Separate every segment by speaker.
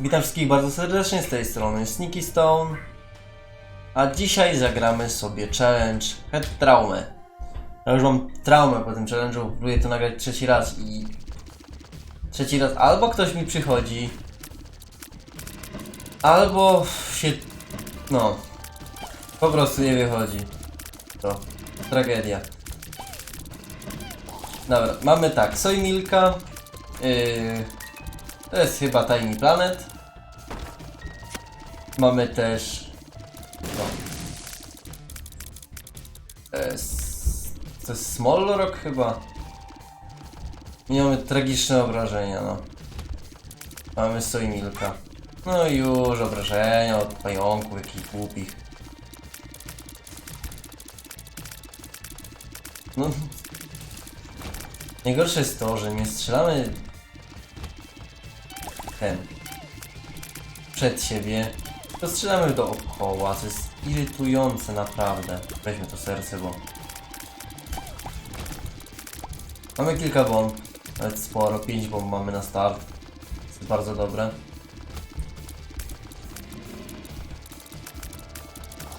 Speaker 1: Witam wszystkich bardzo serdecznie z tej strony Sneaky Stone. A dzisiaj zagramy sobie challenge Head Traumę. Ja już mam traumę po tym challenge'u, próbuję to nagrać trzeci raz i... Trzeci raz albo ktoś mi przychodzi, albo się... no... Po prostu nie wychodzi. To tragedia. Dobra, mamy tak, Soy Milka, yy, to jest chyba Tiny Planet. Mamy też. No. To jest Small Rock chyba. I mamy tragiczne obrażenia, no. Mamy Soy Milka. No i już obrażenia od pająków, jakich głupich. No. Najgorsze jest to, że nie strzelamy przed siebie, to strzelamy dookoła, co jest irytujące naprawdę. Weźmy to serce, bo mamy kilka bomb, nawet sporo, 5 bomb mamy na start, co jest bardzo dobre.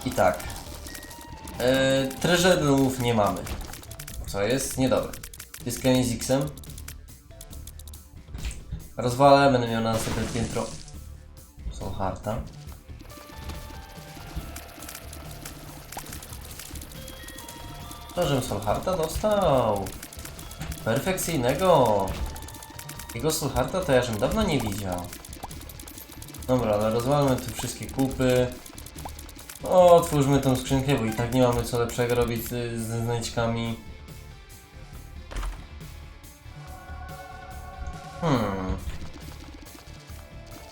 Speaker 1: I tak, eee, treasure nie mamy, co jest niedobre. Jest z X-em, Rozwalę, będę miał na następne piętro Solharta. To, żebym Solharta dostał. Perfekcyjnego. Jego Solharta to ja żem dawno nie widział. Dobra, ale rozwalmy tu wszystkie kupy. O, otwórzmy tą skrzynkę, bo i tak nie mamy co lepszego robić ze znajdźkami.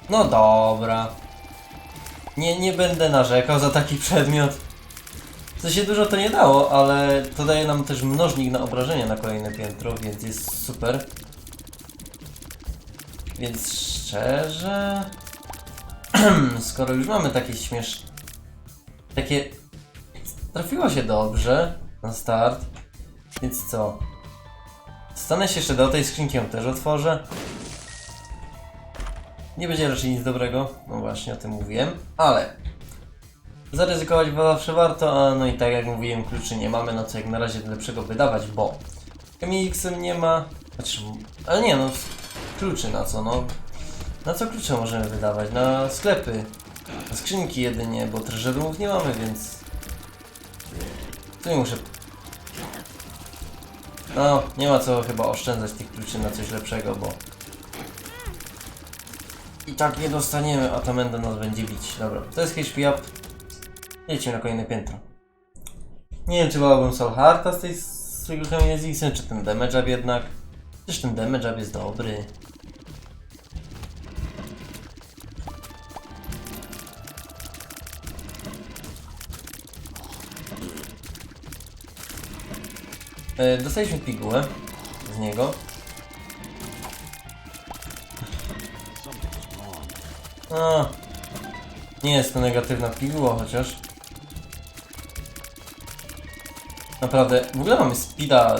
Speaker 1: No dobra. Nie, nie będę narzekał za taki przedmiot. Co się dużo to nie dało, ale to daje nam też mnożnik na obrażenia na kolejne piętro, więc jest super. Więc szczerze... Skoro już mamy takie śmiesz... Takie... Trafiło się dobrze na start. Więc co? Stanę się jeszcze do tej skrzynki, też otworzę. Nie będzie raczej nic dobrego, no właśnie o tym mówiłem, ale zaryzykować zawsze warto, a no i tak jak mówiłem, kluczy nie mamy, no co jak na razie lepszego wydawać, bo MX-em nie ma, znaczy, ale nie no, kluczy na co, no, na co klucze możemy wydawać? Na sklepy, na skrzynki jedynie, bo treżerów nie mamy, więc tu nie muszę no, nie ma co chyba oszczędzać tych kluczy na coś lepszego, bo i tak nie dostaniemy, a ta menda nas będzie bić. Dobra, to jest HP up. Jedźmy na kolejne piętro. Nie wiem, czy wolałbym Solharta z tej swojego kamienia z czy ten damage up jednak. Przecież ten damage up jest dobry. E, dostaliśmy pigułę z niego. A, nie jest to negatywna piguła chociaż. Naprawdę, w ogóle mamy speeda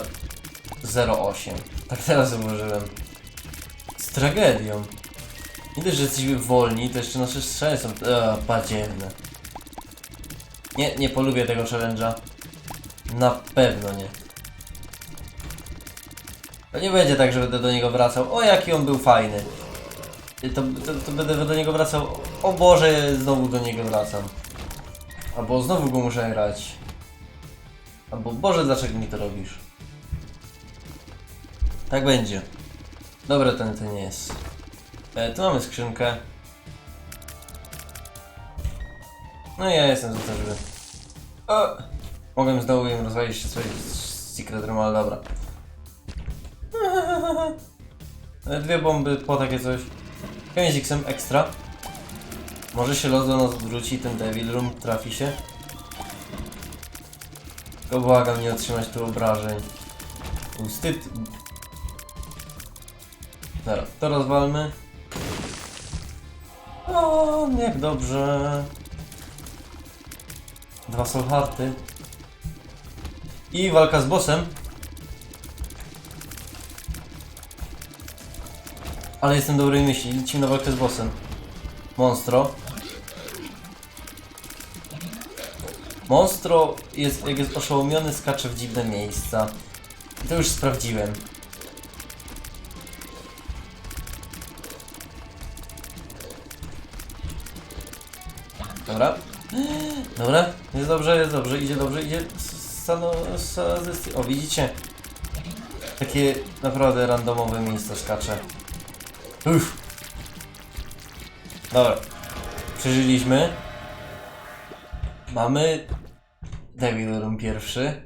Speaker 1: 0,8. Tak teraz zauważyłem. Z tragedią. Nie dość, że jesteśmy wolni, to jeszcze nasze strzały są e, badziewne. Nie, nie polubię tego challenge'a. Na pewno nie. To nie będzie tak, że będę do niego wracał. O, jaki on był fajny. To, to, to będę do niego wracał. O Boże, znowu do niego wracam. Albo znowu go muszę grać. Albo Boże, dlaczego mi to robisz? Tak będzie. Dobra, ten nie jest. E, tu mamy skrzynkę. No i ja jestem za to, żeby... O! Mogłem znowu im rozwalić jeszcze swoje secret room, ale dobra. Dwie bomby po takie coś. X-em ekstra. Może się los do nas wróci, ten Devil Room trafi się. Tylko błagam nie otrzymać tu obrażeń. Był Wstyd. To rozwalmy. O, jak dobrze. Dwa solharty. I walka z bossem. Ale jestem dobrej myśli, lecimy na walkę z bossem. Monstro. Monstro jest, jak jest oszołomiony, skacze w dziwne miejsca. I to już sprawdziłem. Dobra. Dobra, jest dobrze, jest dobrze, idzie dobrze, idzie. Stano, o, widzicie? Takie naprawdę randomowe miejsca skacze. Uff. Dobra. Przeżyliśmy. Mamy Devil Room pierwszy.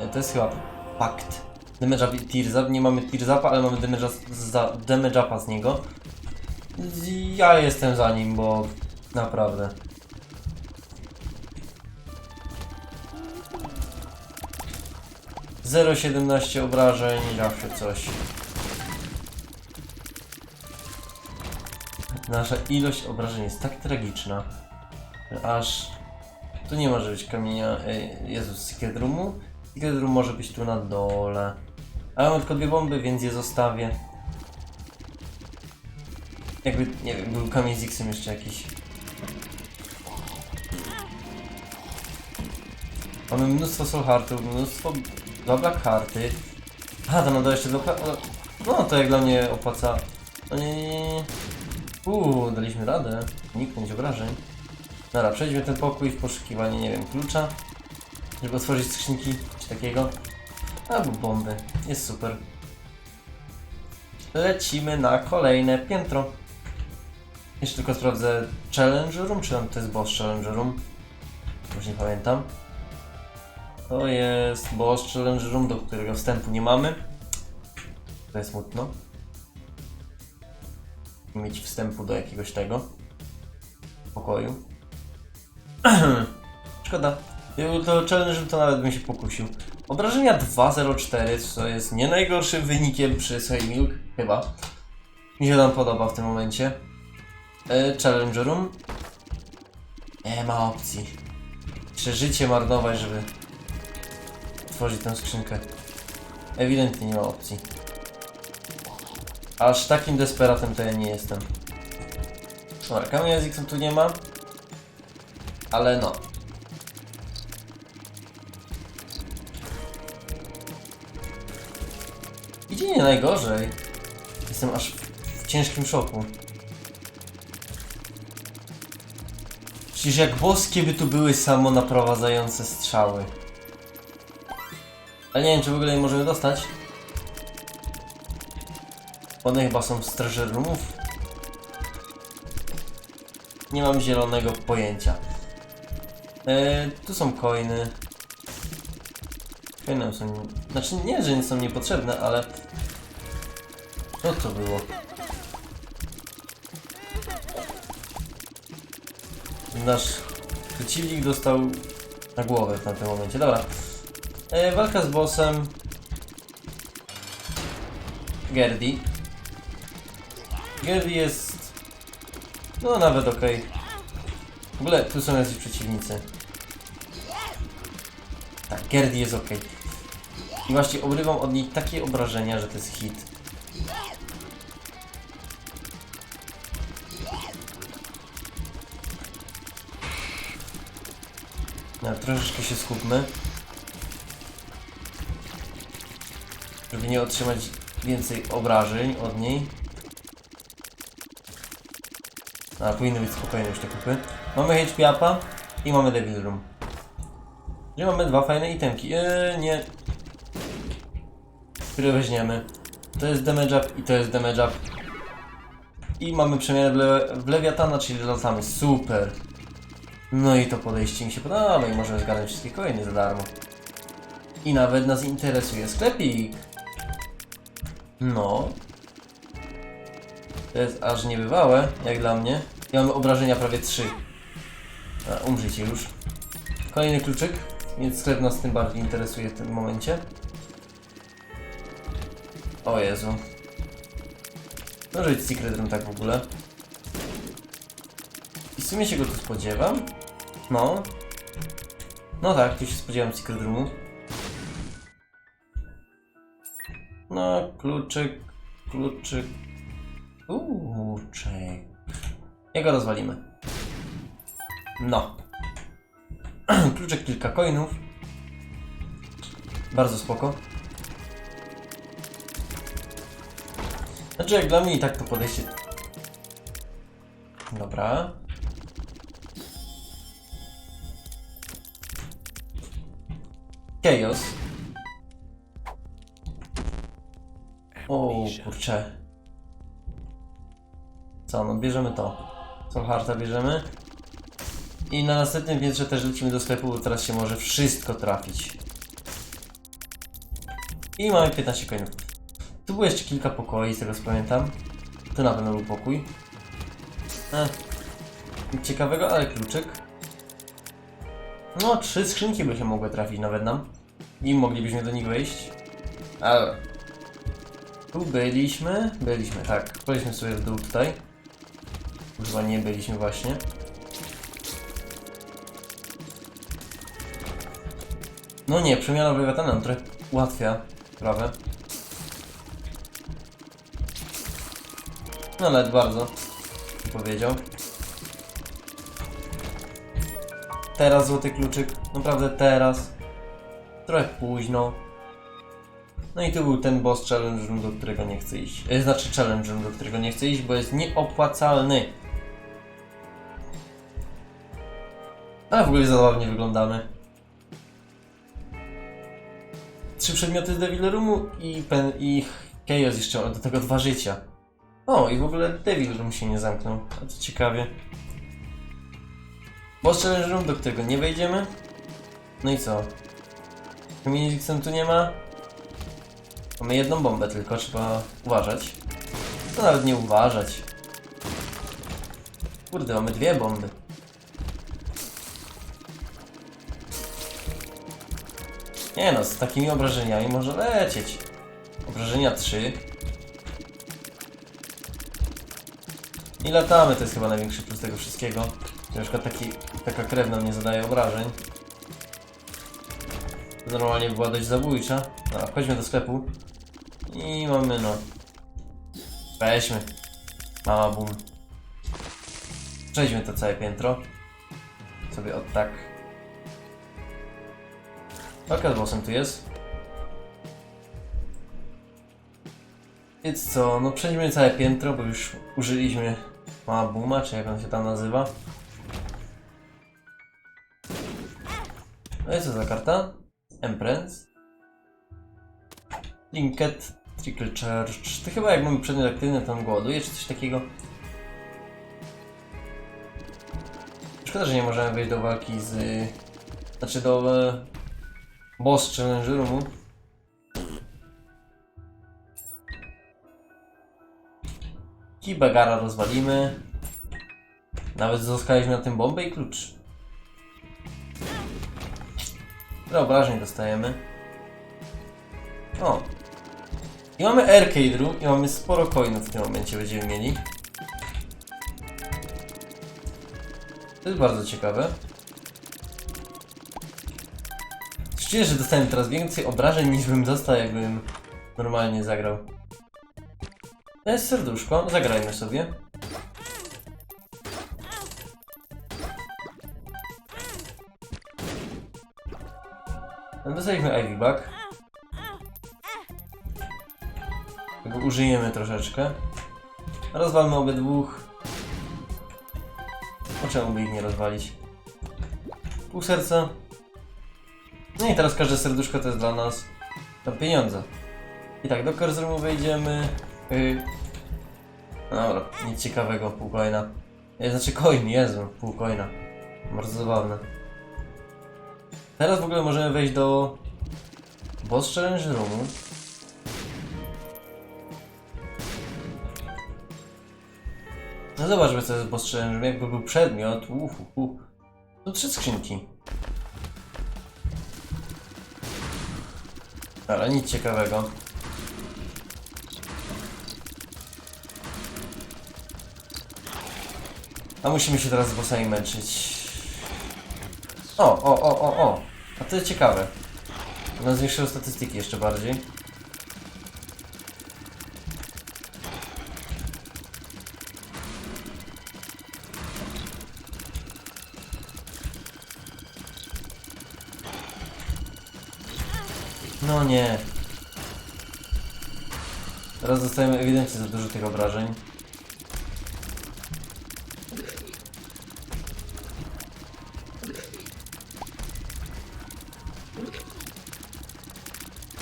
Speaker 1: E, To jest chyba pakt. Damage up i. Nie mamy Tears upa, ale mamy damage upa z niego. Ja jestem za nim, bo naprawdę. Zero siedemnaście obrażeń, zawsze coś. Nasza ilość obrażeń jest tak tragiczna, że aż tu nie może być kamienia. Ej, Jezus. Secret Room może być tu na dole. Ale mam tylko dwie bomby, więc je zostawię. Jakby, nie wiem, był kamień z X-em jeszcze jakiś. Mamy mnóstwo soul heartów, mnóstwo dwa black hearty. Aha, tam nada jeszcze dwa No, to jak dla mnie opłaca. No nie, nie, nie. Uuu, daliśmy radę. Uniknąć obrażeń. Dobra, przejdźmy ten pokój w poszukiwanie, nie wiem, klucza. Żeby otworzyć skrzynki, czy takiego. Albo bomby. Jest super. Lecimy na kolejne piętro. Jeszcze tylko sprawdzę Challenge Room, czy tam to jest Boss Challenge Room? Już nie pamiętam. To jest Boss Challenge Room, do którego wstępu nie mamy. To jest smutno. Mieć wstępu do jakiegoś tego pokoju. Szkoda. Gdyby to challenge to nawet bym się pokusił. Obrażenia 204, co jest nie najgorszym wynikiem przy Soy Milk, chyba. Mi się tam podoba w tym momencie. E, challenge Room. Nie ma opcji. Jeszcze życie marnować, żeby otworzyć tę skrzynkę. Ewidentnie nie ma opcji. Aż takim desperatem to ja nie jestem. Dobra, kamienia z tu nie ma. Ale no. Idzie nie najgorzej. Jestem aż w ciężkim szoku. Przecież jak boskie by tu były samo naprowadzające strzały. Ale nie wiem, czy w ogóle je możemy dostać. One chyba są z treasure roomów. Nie mam zielonego pojęcia. E, tu są coiny. Coiny są... Znaczy nie, że nie są niepotrzebne, ale... Co to było? Nasz przeciwnik dostał na głowę w tamtym momencie. Dobra. E, walka z bossem. Gerdi. Gerdi jest... No nawet okej. W ogóle tu są jacyś przeciwnicy. Tak, Gerdi jest okej. I właśnie obrywam od niej takie obrażenia, że to jest hit. No, troszeczkę się skupmy. Żeby nie otrzymać więcej obrażeń od niej. A, powinny być spokojne już te kupy. Mamy HP upa i mamy Devil Room. Gdzie mamy dwa fajne itemki. Eee, nie. Które weźmiemy. To jest damage up i to jest damage up. I mamy przemianę w, le w lewiatana, czyli latamy. Super. No i to podejście mi się podoba i możemy zgarnąć wszystkie coiny za darmo. I nawet nas interesuje sklepik. No. To jest aż niebywałe, jak dla mnie. I mamy obrażenia prawie 3. A, umrzyjcie już. Kolejny kluczyk, więc sklep nas tym bardziej interesuje w tym momencie. O Jezu. Może być Secret Room tak w ogóle. I w sumie się go tu spodziewam. No. No tak, tu się spodziewam Secret Roomu. No, kluczyk, kluczyk. Kluczek. Jego rozwalimy. No. Kluczek kilka coinów. Bardzo spoko. Znaczy jak dla mnie i tak to podejście... Dobra. Chaos. O kurczę. Co, no bierzemy to. Solharta bierzemy. I na następnym piętrze też lecimy do sklepu, bo teraz się może wszystko trafić. I mamy 15 coinów. Tu było jeszcze kilka pokoi, z tego co pamiętam. Tu na pewno był pokój. E, nic ciekawego, ale kluczyk. No, trzy skrzynki by się mogły trafić nawet nam. I moglibyśmy do nich wejść. Ale... Tu byliśmy? Byliśmy, tak. Byliśmy sobie w dół tutaj. Chyba nie byliśmy właśnie. No nie, przemiana obywatela nam trochę ułatwia sprawę. No ale bardzo, powiedział. Teraz złoty kluczyk, naprawdę teraz. Trochę późno. No i tu był ten boss challenge room, do którego nie chcę iść. E, znaczy challenge room, do którego nie chcę iść, bo jest nieopłacalny. Ale w ogóle zabawnie wyglądamy. Trzy przedmioty Devil Roomu i, pen, i Chaos jeszcze, do tego dwa życia. O, i w ogóle Devil Room się nie zamknął. A to ciekawie. Boss Challenge Room, do którego nie wejdziemy. No i co? Community tu nie ma. Mamy jedną bombę tylko, trzeba uważać. To nawet nie uważać. Kurde, mamy dwie bomby. Nie no, z takimi obrażeniami może lecieć. Obrażenia 3. I latamy, to jest chyba największy plus tego wszystkiego. Na przykład taki, taka krew nam nie zadaje obrażeń. Normalnie była dość zabójcza. No, chodźmy do sklepu. I mamy no. Weźmy. Mama boom. Przejdźmy to całe piętro. Sobie od tak. Walka z bossem tu jest. Więc co, no przejdźmy całe piętro, bo już użyliśmy mała booma, czy jak on się tam nazywa. No i co za karta? Empress. Linket, Trickle Charge. To chyba jak mamy przedmiot aktywny, to on głoduje, czy coś takiego. Szkoda, że nie możemy wejść do walki z... Znaczy do... Boss Challenge Roomu. Kibagara rozwalimy. Nawet zyskaliśmy na tym bombę i klucz. Tyle dostajemy. O. I mamy arcade room i mamy sporo coinów w tym momencie będziemy mieli. To jest bardzo ciekawe. Czuję, że dostałem teraz więcej obrażeń niż bym dostał jakbym normalnie zagrał. To jest serduszko, zagrajmy sobie. Dostaliśmy Ivy Bug. Tego użyjemy troszeczkę. Rozwalmy obydwóch. Po czemu by ich nie rozwalić? Pół serca. No i teraz każde serduszko to jest dla nas to pieniądze. I tak, do Curse wejdziemy. Yy. Dobra, nic ciekawego, pół coina. Nie, znaczy coin, Jezu, pół coina. Bardzo zabawne. Teraz w ogóle możemy wejść do Boss Challenge Roomu. No zobaczmy co jest Boss Challenge Room. Jakby był przedmiot. Uhu, uhu. To trzy skrzynki. Ale nic ciekawego. A musimy się teraz z bossami męczyć. O, o, o, o, o. A to jest ciekawe. No zwiększyło statystyki jeszcze bardziej. No nie. Teraz dostajemy ewidentnie za dużo tych obrażeń.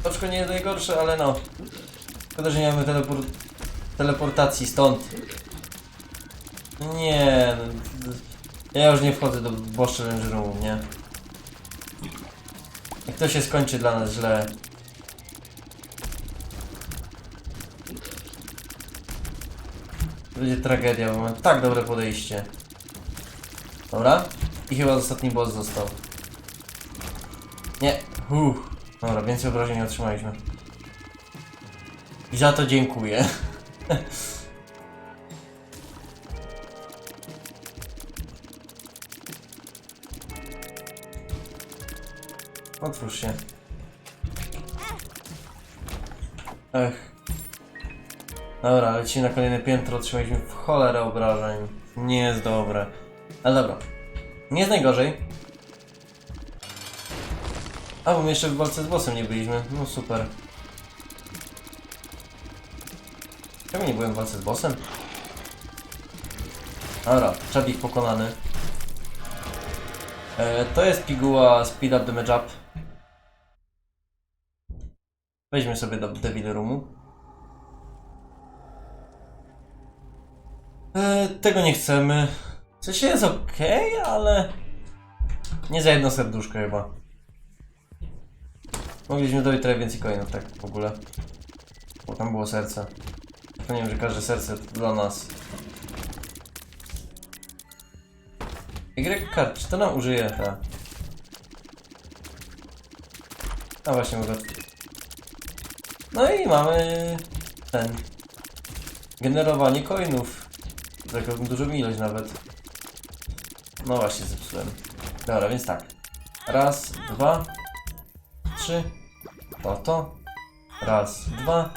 Speaker 1: Troszkę nie najgorsze, ale no. Szkoda, że nie mamy telepor teleportacji stąd. Nie, no, ja już nie wchodzę do boss challenge roomu, nie? Jak to się skończy dla nas źle. Będzie tragedia, bo mamy tak dobre podejście. Dobra. I chyba ostatni boss został. Nie. Uff. Dobra, więcej obrażeń nie otrzymaliśmy. I za to dziękuję. Otwórz się. Ech. Dobra, lecimy na kolejne piętro, otrzymaliśmy w cholerę obrażeń. Nie jest dobre. Ale dobra. Nie jest najgorzej. A, bo my jeszcze w walce z bossem nie byliśmy. No super. Czemu nie byłem w walce z bossem? Dobra, czabik pokonany. E, to jest piguła Speed Up Damage Up. Weźmy sobie do Devil Roomu. E, tego nie chcemy. W sensie jest ok, ale nie za jedno serduszko chyba. Mogliśmy dobyć trochę więcej coinów, tak w ogóle. Bo tam było serce. To nie wiem, że każde serce to dla nas. Y card, czy to nam użyje ta? A właśnie mogę. No i mamy ten. Generowanie coinów. Taką dużą ilość nawet. No właśnie zepsułem. Dobra, więc tak. Raz, dwa, trzy. To, to. Raz, dwa.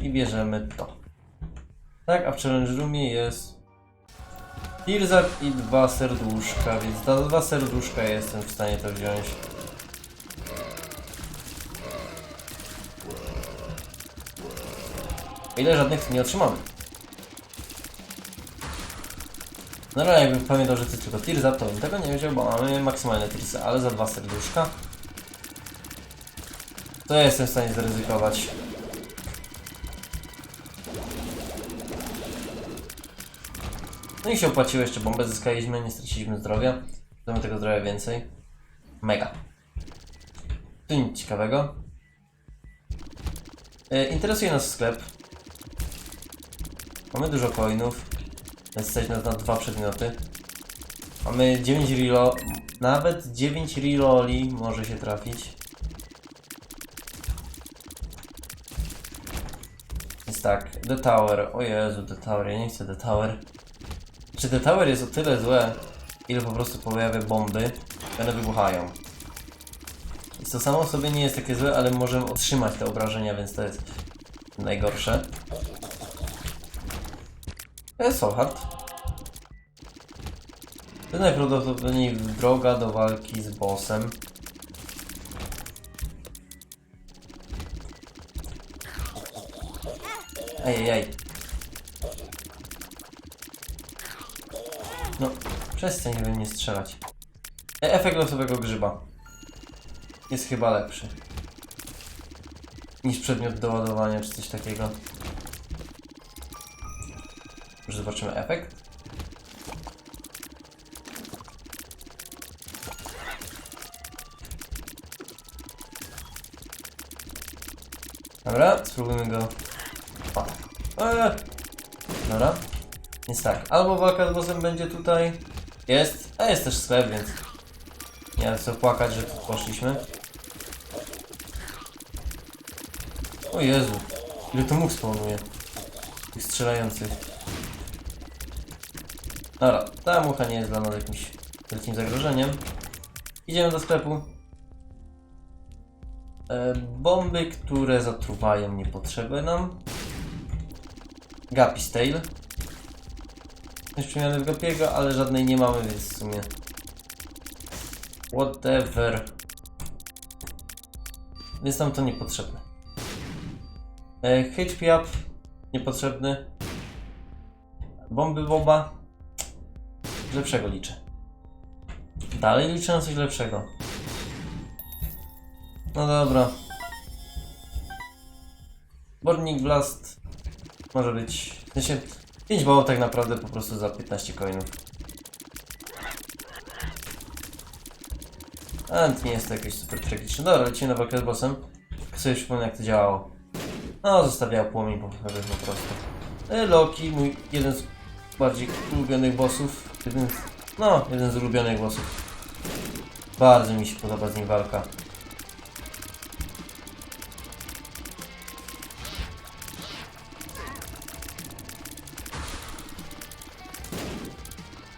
Speaker 1: I bierzemy to. Tak, a w challenge roomie jest Tirzak i dwa serduszka, więc za dwa serduszka jestem w stanie to wziąć. Ile żadnych nie otrzymamy. No ale jakbym pamiętał, że jest tylko Tirza, to bym tego nie wiedział, bo mamy maksymalne Tirsy, ale za dwa serduszka to ja jestem w stanie zaryzykować. No i się opłaciło, jeszcze bombę zyskaliśmy, nie straciliśmy zdrowia. Mamy tego zdrowia więcej. Mega. Tu nic ciekawego. E, interesuje nas sklep. Mamy dużo coinów. Więc stać nas na dwa przedmioty. Mamy 9 relo... Nawet 9 reloli może się trafić. Więc tak, The Tower. O Jezu, The Tower, ja nie chcę The Tower. Czy The Tower jest o tyle złe, ile po prostu pojawia bomby, one wybuchają. Więc to samo w sobie nie jest takie złe, ale możemy otrzymać te obrażenia, więc to jest najgorsze. To jest so hard. To najprawdopodobniej droga do walki z bossem. Ejejej. No, przestań we mnie strzelać. E, Efekt losowego grzyba. Jest chyba lepszy. Niż przedmiot do ładowania, czy coś takiego. Zobaczymy efekt? Dobra, spróbujmy go. O. Eee. Dobra. Więc tak, albo walka z bossem będzie tutaj. Jest, a jest też sklep, więc nie ma co płakać, że tu poszliśmy. O Jezu, ile to mógł spawnuje. Tych strzelających. Dobra, ta mucha nie jest dla nas jakimś wielkim zagrożeniem. Idziemy do sklepu. E, bomby, które zatruwają niepotrzebne nam. Gappy's Tail. Jest przemiany w Gapiego, ale żadnej nie mamy, więc w sumie... Whatever. więc nam to niepotrzebne. E, HP up, niepotrzebny. Bomby boba, lepszego liczę. Dalej liczę na coś lepszego. No dobra. Burning Blast może być. W sensie 5 bałów tak naprawdę po prostu za 15 coinów. Ale nie jest to jakieś super tragiczne. Dobra, lecimy na walkę z bossem. Tak sobie przypomnę jak to działało. No, zostawiał płomień po, prostu. Loki, mój jeden z bardziej ulubionych bossów. Jeden z, no, jeden z ulubionych bossów. Bardzo mi się podoba z nim walka.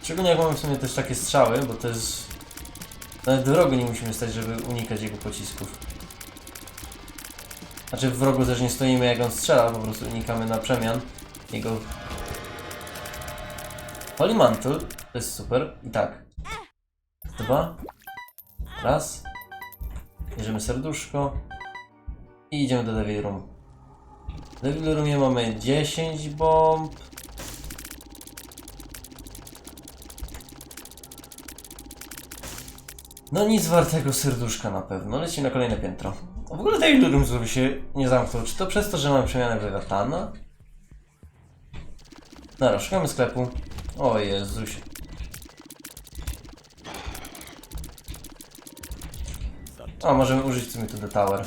Speaker 1: Szczególnie jak mamy w sumie też takie strzały, bo to jest... Nawet wrogu nie musimy stać, żeby unikać jego pocisków. Znaczy w wrogu też nie stoimy jak on strzela, po prostu unikamy na przemian jego... Holy Mantle, to jest super. I tak. Dwa. Raz. Bierzemy serduszko. I idziemy do Devil Room. W Devil Roomie mamy 10 bomb. No nic wartego serduszka na pewno. Lecimy na kolejne piętro. W ogóle Devil Room zrobi się nie zamknął. Czy to przez to, że mamy przemianę w Lewiatana? Dobra, szukamy sklepu. O Jezusie. A, możemy użyć w sumie tu Tower.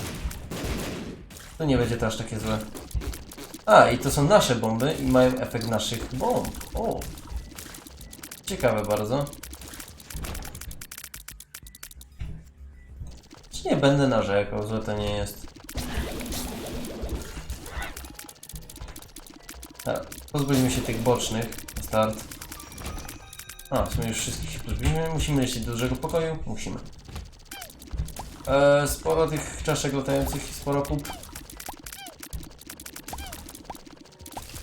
Speaker 1: To nie będzie to aż takie złe. A, i to są nasze bomby i mają efekt naszych bomb. O. Ciekawe bardzo. Czy nie będę narzekał, złe to nie jest. Dobra, pozbędźmy się tych bocznych. Start. A, w sumie już wszystkich się pozbyliśmy. Musimy lecieć do dużego pokoju? Musimy. Eee, sporo tych czaszek latających i sporo kup.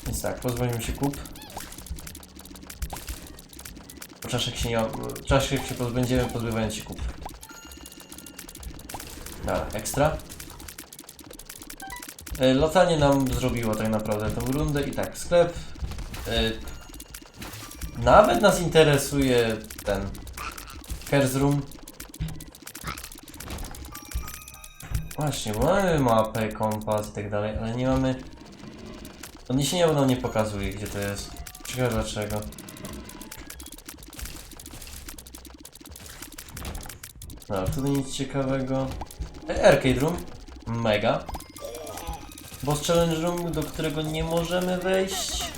Speaker 1: Więc tak, pozbędziemy się kup. Czaszek się nie... Czaszek się pozbędziemy, pozbywając się kup. Dobra, ekstra. E, Latanie nam zrobiło tak naprawdę tą rundę i tak, sklep. E, nawet nas interesuje ten Room. Właśnie, bo mamy mapę, kompas i tak dalej, ale nie mamy... Odniesienia nam nie pokazuje, gdzie to jest. Ciekawe dlaczego. Dobra, tu nic ciekawego. E, Arcade Room. Mega. Boss Challenge Room, do którego nie możemy wejść.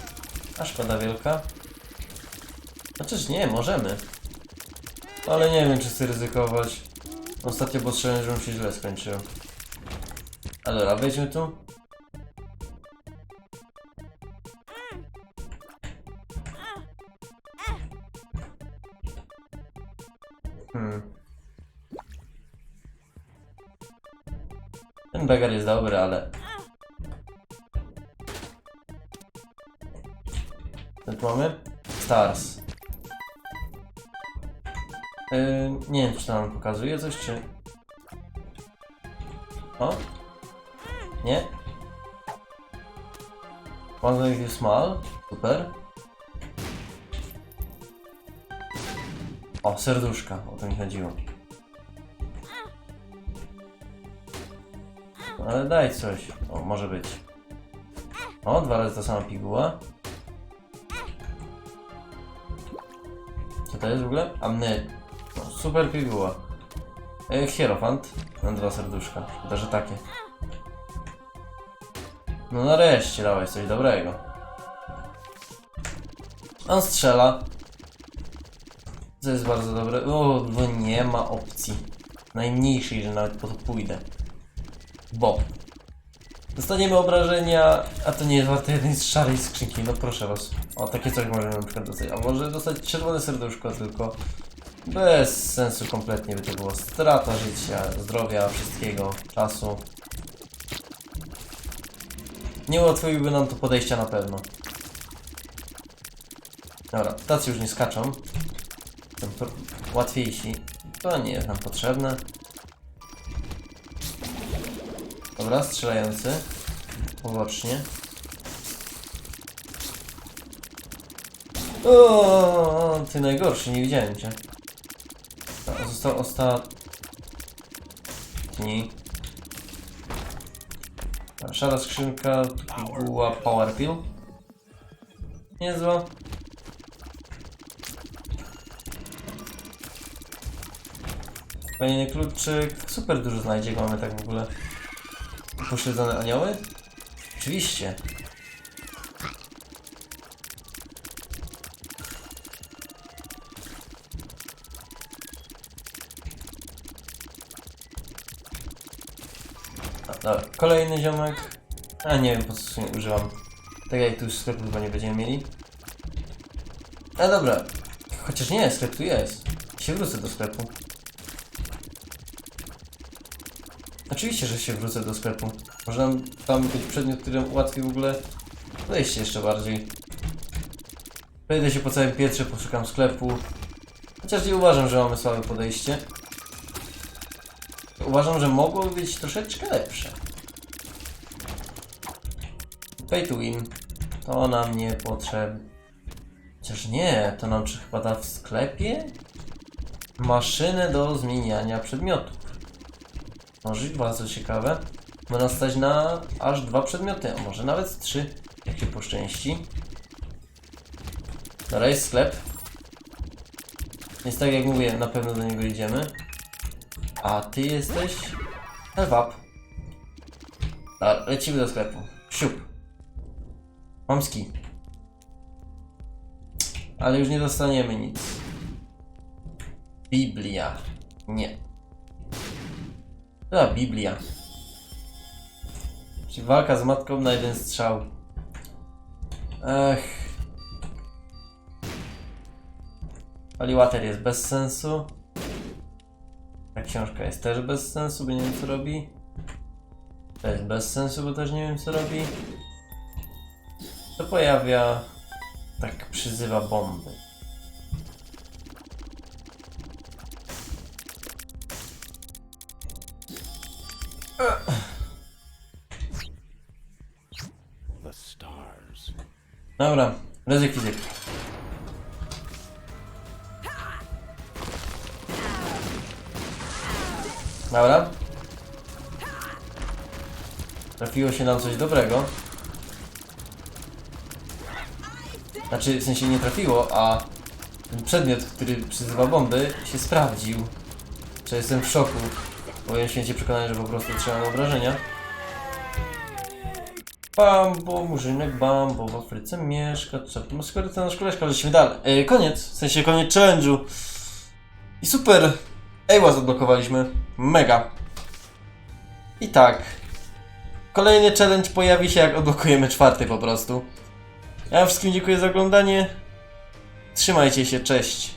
Speaker 1: A szkoda wielka. Chociaż nie, możemy. Ale nie wiem, czy chcę ryzykować. Ostatnio Challenge Room się źle skończyło. Ale dobra, wejdźmy tu. Hmm. Ten begar jest dobry, ale... Tu mamy? Stars. Yy, nie wiem, czy to nam pokazuje coś, czy... O? Nie? One you small. Super. O, serduszka, o to mi chodziło. Ale daj coś. O, może być. O, dwa razy ta sama piguła. Co to jest w ogóle? Amny. Super piguła. E, hierofant. Mam dwa serduszka. Szkoda, takie. No nareszcie dałeś coś dobrego. On strzela. Co jest bardzo dobre. O, bo nie ma opcji. Najmniejszej, że nawet po to pójdę. Bob. Dostaniemy obrażenia, a to nie jest warte jednej z szarej skrzynki, no proszę was. O, takie coś możemy na przykład dostać. A może dostać czerwone serduszko tylko. Bez sensu kompletnie by to było. Strata życia, zdrowia, wszystkiego, czasu. Nie ułatwiłby nam to podejścia na pewno. Dobra, tacy już nie skaczą. Są łatwiejsi. To nie jest nam potrzebne. Dobra, strzelający. Pobocznie. O, ty najgorszy, nie widziałem cię. Został ostatni. Szara skrzynka, była power pill. Niezła. Fajny kluczyk. Super dużo znajdzie, mamy tak w ogóle. Pośledzone anioły? Oczywiście. Dobra, kolejny ziomek. A nie wiem po co sumie używam. Tak jak tu już sklepu chyba nie będziemy mieli. A dobra. Chociaż nie, sklep tu jest. Się wrócę do sklepu. Oczywiście, że się wrócę do sklepu. Może nam tam być przedmiot, który ułatwi w ogóle wejście jeszcze bardziej. Przejdę się po całym pietrze, poszukam sklepu. Chociaż nie uważam, że mamy słabe podejście. Uważam, że mogłoby być troszeczkę lepsze. Pay to win. To nam nie potrzebne. Chociaż nie, to nam czy chyba da w sklepie? Maszynę do zmieniania przedmiotów. Może bardzo ciekawe. Można stać na aż dwa przedmioty, a może nawet trzy, jak się poszczęści. Dobra, jest sklep. Więc tak jak mówię, na pewno do niego idziemy. A ty jesteś... Dobra, lecimy do sklepu. Siup. Mam ski. Ale już nie dostaniemy nic. Biblia. Nie. A, Biblia. Czyli walka z matką na jeden strzał. Ech. Aliwater jest bez sensu. Książka jest też bez sensu, bo nie wiem co robi. To jest bez sensu, bo też nie wiem co robi. To pojawia... Tak przyzywa bomby. Dobra, ryzyk fizyk. Dobra. Trafiło się nam coś dobrego. Znaczy, w sensie nie trafiło, a ten przedmiot, który przyzywa bomby, się sprawdził. Czy jestem w szoku. Byłem święcie przekonany, że po prostu trzymam obrażenia. Bambo, murzynek Bambo w Afryce mieszka, trzeba skoro nasz koleżka, lecimy dalej. E, koniec, w sensie koniec challenge'u. I super, Ewa odblokowaliśmy, mega. I tak, kolejny challenge pojawi się jak odblokujemy czwarty po prostu. Ja wszystkim dziękuję za oglądanie. Trzymajcie się, cześć.